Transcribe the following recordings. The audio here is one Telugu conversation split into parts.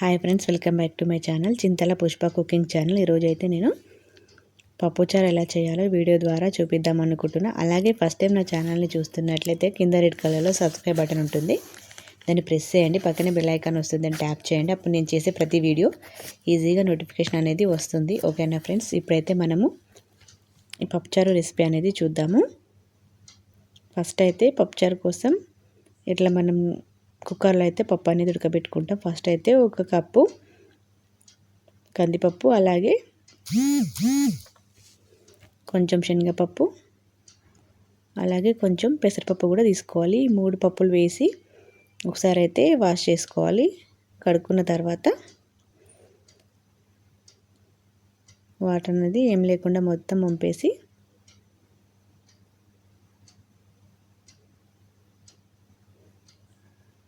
Hi friends welcome back to my channel Chintala Pushpa cooking channel ఈరోజు అయితే నేను పప్పుచారు ఎలా చేయాలో వీడియో ద్వారా చూపిద్దాం అనుకుంటున్నా. అలాగే ఫస్ట్ టైం నా ఛానల్ని చూస్తున్నట్లయితే కింద రెడ్ కలర్లో సబ్స్క్రైబ్ బటన్ ఉంటుంది. దాన్ని ప్రెస్ చేయండి పక్కనే బెల్ ఐకాన్ వస్తుంది దాన్ని ట్యాప్ చేయండి. అప్పుడు నేను చేసే ప్రతి వీడియో ఈజీగా నోటిఫికేషన్ అనేది వస్తుంది. ఓకేనా ఫ్రెండ్స్ ఇప్పుడైతే మనము ఈ పప్పుచారు రెసిపీ అనేది చూద్దాము. ఫస్ట్ అయితే పప్పుచారు కోసం ఇట్లా మనం కుక్కర్లో అయితే పప్పు అనేది ఉడకబెట్టుకుంటాం. ఫస్ట్ అయితే ఒక కప్పు కందిపప్పు అలాగే కొంచెం శనగపప్పు అలాగే కొంచెం పెసరపప్పు కూడా తీసుకోవాలి. మూడు పప్పులు వేసి ఒకసారి అయితే వాష్ చేసుకోవాలి. కడుక్కున్న తర్వాత వాటర్ అనేది ఏం లేకుండా మొత్తం వంపేసి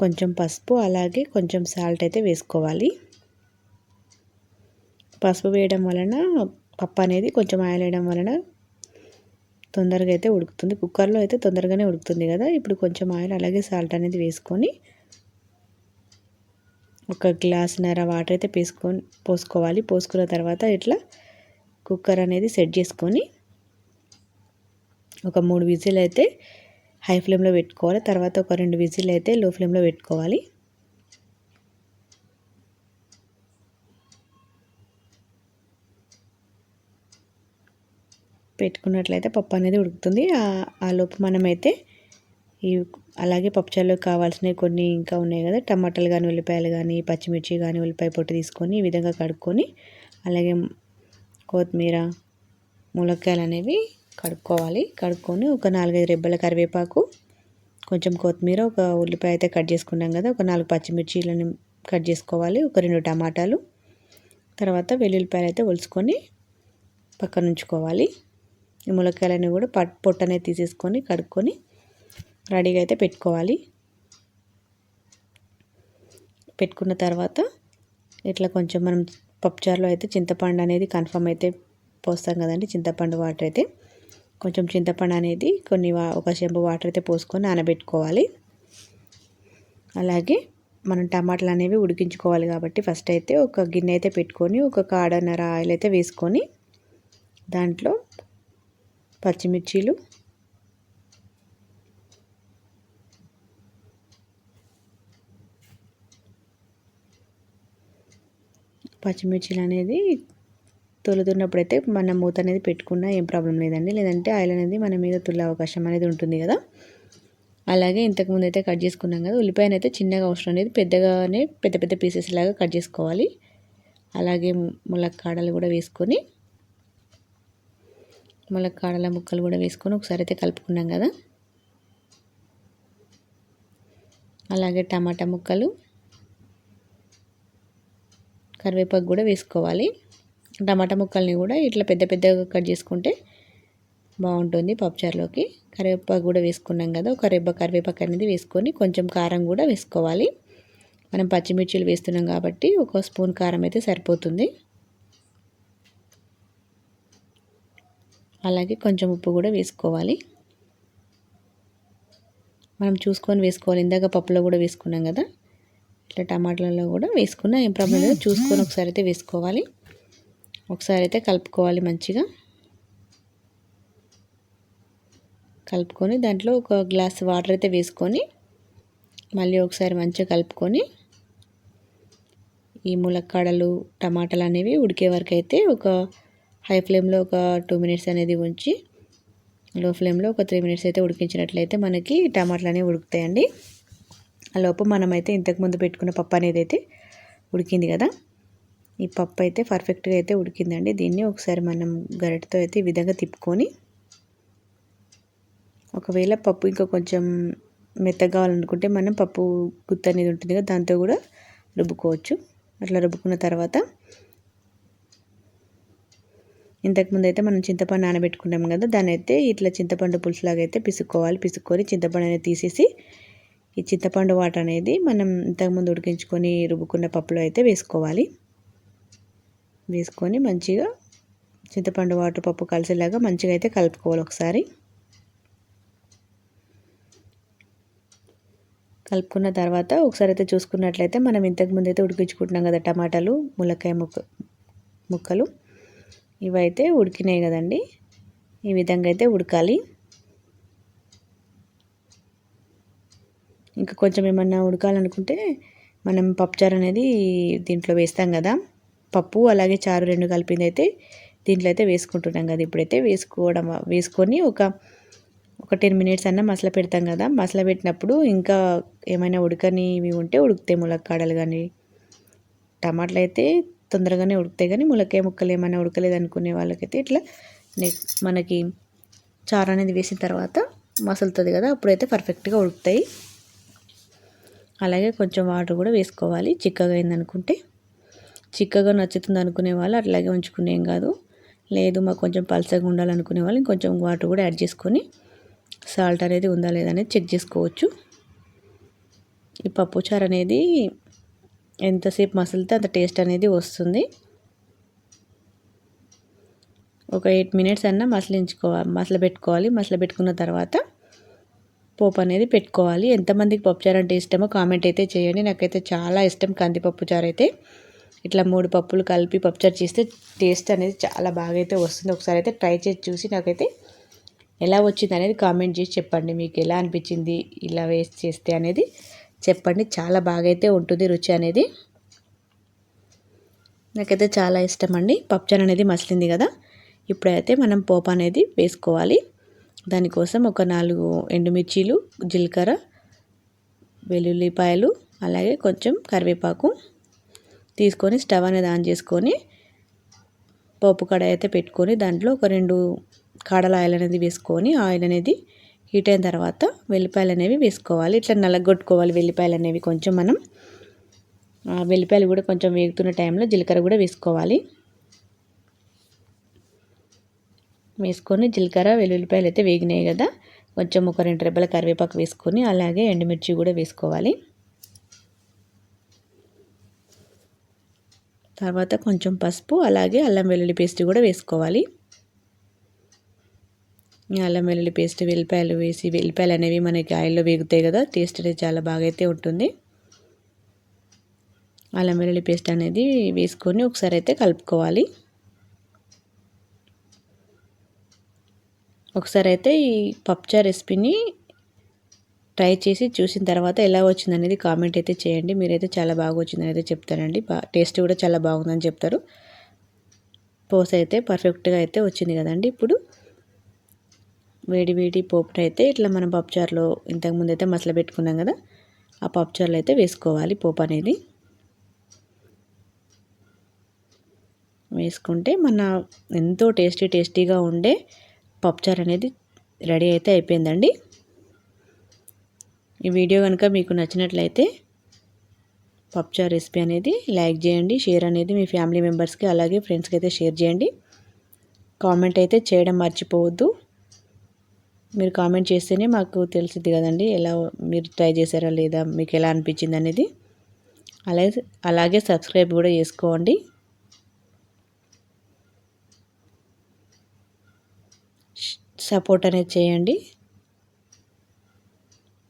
కొంచెం పసుపు అలాగే కొంచెం సాల్ట్ అయితే వేసుకోవాలి. పసుపు వేయడం వలన పప్పు అనేది కొంచెం ఆయిల్ వేయడం వలన తొందరగా అయితే ఉడుకుతుంది. కుక్కర్లో అయితే తొందరగానే ఉడుకుతుంది కదా. ఇప్పుడు కొంచెం ఆయిల్ అలాగే సాల్ట్ అనేది వేసుకొని ఒక గ్లాస్ నర వాటర్ అయితే వేసుకొని పోసుకోవాలి. పోసుకున్న తర్వాత ఇట్లా కుక్కర్ అనేది సెట్ చేసుకొని ఒక మూడు విజిల్ అయితే హై ఫ్లేమ్లో పెట్టుకోవాలి. తర్వాత ఒక రెండు విజిల్ అయితే లో ఫ్లేమ్లో పెట్టుకోవాలి. పెట్టుకున్నట్లయితే పప్పు అనేది ఉడుకుతుంది. ఆ లోపు మనమైతే ఈ అలాగే పప్పుచారులోకి కావాల్సినవి కొన్ని ఇంకా ఉన్నాయి కదా. టమాటాలు కానీ ఉల్లిపాయలు కానీ పచ్చిమిర్చి కానీ ఉల్లిపాయ పొట్టు తీసుకొని ఈ విధంగా కడుక్కొని అలాగే కొత్తిమీర ములక్కాయలు అనేవి కడుక్కోవాలి. కడుక్కొని ఒక నాలుగైదు రెబ్బల కరివేపాకు కొంచెం కొత్తిమీర ఒక ఉల్లిపాయ అయితే కట్ చేసుకున్నాం కదా ఒక నాలుగు పచ్చిమిర్చిలను కట్ చేసుకోవాలి ఒక రెండు టమాటాలు. తర్వాత వెల్లుల్లిపాయలు అయితే ఒలుచుకొని పక్కన ఉంచుకోవాలి. ఈ కూడా పట్ పొట్టనే తీసేసుకొని కడుక్కొని రెడీగా అయితే పెట్టుకోవాలి. పెట్టుకున్న తర్వాత ఇట్లా కొంచెం మనం పప్పుచారులో అయితే చింతపండు అనేది కన్ఫర్మ్ అయితే పోస్తాం కదండి చింతపండు వాటర్ అయితే. కొంచెం చింతపండు అనేది కొన్ని ఒక చెంబు వాటర్ అయితే పోసుకొని నానబెట్టుకోవాలి. అలాగే మనం టమాటాలు అనేవి ఉడికించుకోవాలి కాబట్టి ఫస్ట్ అయితే ఒక గిన్నె అయితే పెట్టుకొని ఒక కాడన్నర ఆయిల్ అయితే వేసుకొని దాంట్లో పచ్చిమిర్చీలు పచ్చిమిర్చీలు అనేది తొలుతున్నప్పుడు అయితే మనం మూత అనేది పెట్టుకున్నా ఏం ప్రాబ్లం లేదండి. లేదంటే ఆయిల్ అనేది మన మీద తుల్లే అవకాశం అనేది ఉంటుంది కదా. అలాగే ఇంతకుముందు అయితే కట్ చేసుకున్నాం కదా. ఉల్లిపాయను అయితే చిన్నగా అవసరం లేదు. పెద్దగానే పెద్ద పెద్ద పీసెస్ లాగా కట్ చేసుకోవాలి. అలాగే ములక్కాడలు కూడా వేసుకొని ములక్కాడల ముక్కలు కూడా వేసుకొని ఒకసారి అయితే కలుపుకున్నాం కదా. అలాగే టమాటా ముక్కలు కరివేపాకు కూడా వేసుకోవాలి. టమాటా ముక్కల్ని కూడా ఇట్లా పెద్ద పెద్దగా కట్ చేసుకుంటే బాగుంటుంది పప్పుచారులోకి. కరివేపాకు కూడా వేసుకున్నాం కదా ఒక రెబ్బ కరివేపాకు అనేది వేసుకొని కొంచెం కారం కూడా వేసుకోవాలి. మనం పచ్చిమిర్చిలు వేస్తున్నాం కాబట్టి ఒక స్పూన్ కారం అయితే సరిపోతుంది. అలాగే కొంచెం ఉప్పు కూడా వేసుకోవాలి. మనం చూసుకొని వేసుకోవాలి. ఇందాక పప్పులో కూడా వేసుకున్నాం కదా ఇట్లా టమాటాలలో కూడా వేసుకున్నా ఏం ప్రాబ్లం లేదు. చూసుకొని ఒకసారి అయితే వేసుకోవాలి. ఒకసారి అయితే కలుపుకోవాలి మంచిగా. కలుపుకొని దాంట్లో ఒక గ్లాస్ వాటర్ అయితే వేసుకొని మళ్ళీ ఒకసారి మంచిగా కలుపుకొని ఈ ములక్కాడలు టమాటాలు అనేవి ఉడికే వరకు అయితే ఒక హై ఫ్లేమ్లో ఒక టూ మినిట్స్ అనేది ఉంచి లో ఫ్లేమ్లో ఒక త్రీ మినిట్స్ అయితే ఉడికించినట్లయితే మనకి టమాటాలు అనేవి ఉడుకుతాయండి. ఆ లోపు మనమైతే ఇంతకుముందు పెట్టుకున్న పప్పు అనేది అయితే ఉడికింది కదా. ఈ పప్పు అయితే పర్ఫెక్ట్గా అయితే ఉడికిందండి. దీన్ని ఒకసారి మనం గరిటతో అయితే ఈ విధంగా తిప్పుకొని ఒకవేళ పప్పు ఇంకా కొంచెం మెత్తగా కావాలనుకుంటే మనం పప్పు గుత్త అనేది ఉంటుంది కదా దాంతో కూడా రుబ్బుకోవచ్చు. అట్లా రుబ్బుకున్న తర్వాత ఇంతకుముందు అయితే మనం చింతపండు నానబెట్టుకున్నాం కదా దాని అయితే ఇట్లా చింతపండు పులుసులాగా అయితే పిసుక్కోవాలి. పిసుక్కొని చింతపండు అనేది తీసేసి ఈ చింతపండు వాటర్ అనేది మనం ఇంతకుముందు ఉడికించుకొని రుబ్బుకున్న పప్పులో అయితే వేసుకోవాలి. వేసుకొని మంచిగా చింతపండు వాటర్ పప్పు కలిసేలాగా మంచిగా అయితే కలుపుకోవాలి ఒకసారి. కలుపుకున్న తర్వాత ఒకసారి అయితే చూసుకున్నట్లయితే మనం ఇంతకుముందు అయితే ఉడికించుకుంటున్నాం కదా టమాటాలు ములక్కాయ ముక్క ముక్కలు. ఇవైతే ఉడికినాయి కదండి. ఈ విధంగా అయితే ఉడకాలి. ఇంకా కొంచెం ఏమన్నా ఉడకాలనుకుంటే మనం పప్పుచారు అనేది దీంట్లో వేస్తాం కదా. పప్పు అలాగే చారు రెండు కలిపింది అయితే దీంట్లో అయితే వేసుకుంటున్నాం కదా. ఇప్పుడైతే వేసుకోవడం వేసుకొని ఒక ఒక టెన్ మినిట్స్ అన్న మసల పెడతాం కదా. మసల పెట్టినప్పుడు ఇంకా ఏమైనా ఉడకనివి ఉంటే ఉడుకుతాయి ములక్కాడలు కానీ. టమాటాలు అయితే తొందరగానే ఉడుకుతాయి కానీ ములక్కాయ ముక్కలు ఏమైనా ఉడకలేదు అనుకునే వాళ్ళకైతే ఇట్లా మనకి చారు అనేది వేసిన తర్వాత మసులుతుంది కదా అప్పుడైతే పర్ఫెక్ట్గా ఉడుకుతాయి. అలాగే కొంచెం వాటర్ కూడా వేసుకోవాలి. చిక్కగా అయిందనుకుంటే చిక్కగా నచ్చుతుంది అనుకునే వాళ్ళు అట్లాగే ఉంచుకునేం కాదు. లేదు మాకు కొంచెం పల్సగా ఉండాలనుకునే వాళ్ళు ఇంకొంచెం వాటర్ కూడా యాడ్ చేసుకొని సాల్ట్ అనేది ఉందా లేదా అనేది చెక్ చేసుకోవచ్చు. ఈ పప్పుచారు అనేది ఎంతసేపు మసిలితే అంత టేస్ట్ అనేది వస్తుంది. ఒక ఎయిట్ మినిట్స్ అన్న మసలించుకోవాలి మసలు పెట్టుకోవాలి మసలు పెట్టుకున్న తర్వాత పోపు అనేది పెట్టుకోవాలి. ఎంతమందికి పప్పుచారు అంటే ఇష్టమో కామెంట్ అయితే చేయండి. నాకైతే చాలా ఇష్టం కందిపప్పు చారు అయితే. ఇట్లా మూడు పప్పులు కలిపి పప్పుచారు చేస్తే టేస్ట్ అనేది చాలా బాగా అయితే వస్తుంది. ఒకసారి అయితే ట్రై చేసి చూసి నాకైతే ఎలా వచ్చింది అనేది కామెంట్ చేసి చెప్పండి. మీకు ఎలా అనిపించింది ఇలా వేస్ట్ చేస్తే అనేది చెప్పండి. చాలా బాగా అయితే ఉంటుంది రుచి అనేది. నాకైతే చాలా ఇష్టం అండి. పప్పుచారు అనేది మసిలింది కదా. ఇప్పుడైతే మనం పోపు అనేది వేసుకోవాలి. దానికోసం ఒక నాలుగు ఎండుమిర్చీలు జీలకర్ర వెల్లుల్లిపాయలు అలాగే కొంచెం కరివేపాకు తీసుకొని స్టవ్ అనేది ఆన్ చేసుకొని పోపు కడాయి అయితే పెట్టుకొని దాంట్లో ఒక రెండు కాడల ఆయిల్ అనేది వేసుకొని ఆయిల్ అనేది హీట్ అయిన తర్వాత వెల్లిపాయలు అనేవి వేసుకోవాలి. ఇట్లా నలగొట్టుకోవాలి వెల్లిపాయలు అనేవి కొంచెం మనం. వెల్లిపాయలు కూడా కొంచెం వేగుతున్న టైంలో జీలకర్ర కూడా వేసుకోవాలి. వేసుకొని జీలకర్ర వెల్లుల్లిపాయలు అయితే వేగినాయి కదా. కొంచెం ఒక రెండు రెబ్బల కరివేపాకు వేసుకొని అలాగే ఎండుమిర్చి కూడా వేసుకోవాలి. తర్వాత కొంచెం పసుపు అలాగే అల్లం వెల్లుల్లి పేస్ట్ కూడా వేసుకోవాలి. అల్లం వెల్లుల్లి పేస్ట్ వెల్లిపాయలు వేసి వెల్లిపాయలు అనేవి మనకి ఆయిల్లో వేగుతాయి కదా టేస్ట్ అనేది చాలా బాగా అయితే ఉంటుంది. అల్లం వెల్లుల్లి పేస్ట్ అనేది వేసుకొని ఒకసారి అయితే కలుపుకోవాలి. ఒకసారి అయితే ఈ పప్చా రెసిపీని ట్రై చేసి చూసిన తర్వాత ఎలా వచ్చింది అనేది కామెంట్ అయితే చేయండి. మీరైతే చాలా బాగా వచ్చిందని అయితే చెప్తారండి టేస్ట్ కూడా చాలా బాగుందని చెప్తారు. పోస్ అయితే పర్ఫెక్ట్గా అయితే వచ్చింది కదండి ఇప్పుడు. వేడి వేడి పోపును అయితే ఇట్లా మనం పప్పుచారులో ఇంతకుముందు అయితే మసల పెట్టుకున్నాం కదా ఆ పప్పుచారులో అయితే వేసుకోవాలి పోపు అనేది. వేసుకుంటే మన ఎంతో టేస్టీ టేస్టీగా ఉండే పప్పుచారు అనేది రెడీ అయితే అయిపోయిందండి. ఈ వీడియో కనుక మీకు నచ్చినట్లయితే పప్చా రెసిపీ అనేది లైక్ చేయండి షేర్ అనేది మీ ఫ్యామిలీ మెంబర్స్కి అలాగే ఫ్రెండ్స్కి అయితే షేర్ చేయండి. కామెంట్ అయితే చేయడం మర్చిపోవద్దు. మీరు కామెంట్ చేస్తేనే మాకు తెలిసింది కదండి ఎలా మీరు ట్రై చేశారా లేదా మీకు ఎలా అనిపించింది అనేది. అలాగే అలాగే సబ్స్క్రైబ్ కూడా చేసుకోండి. సపోర్ట్ అనేది చేయండి.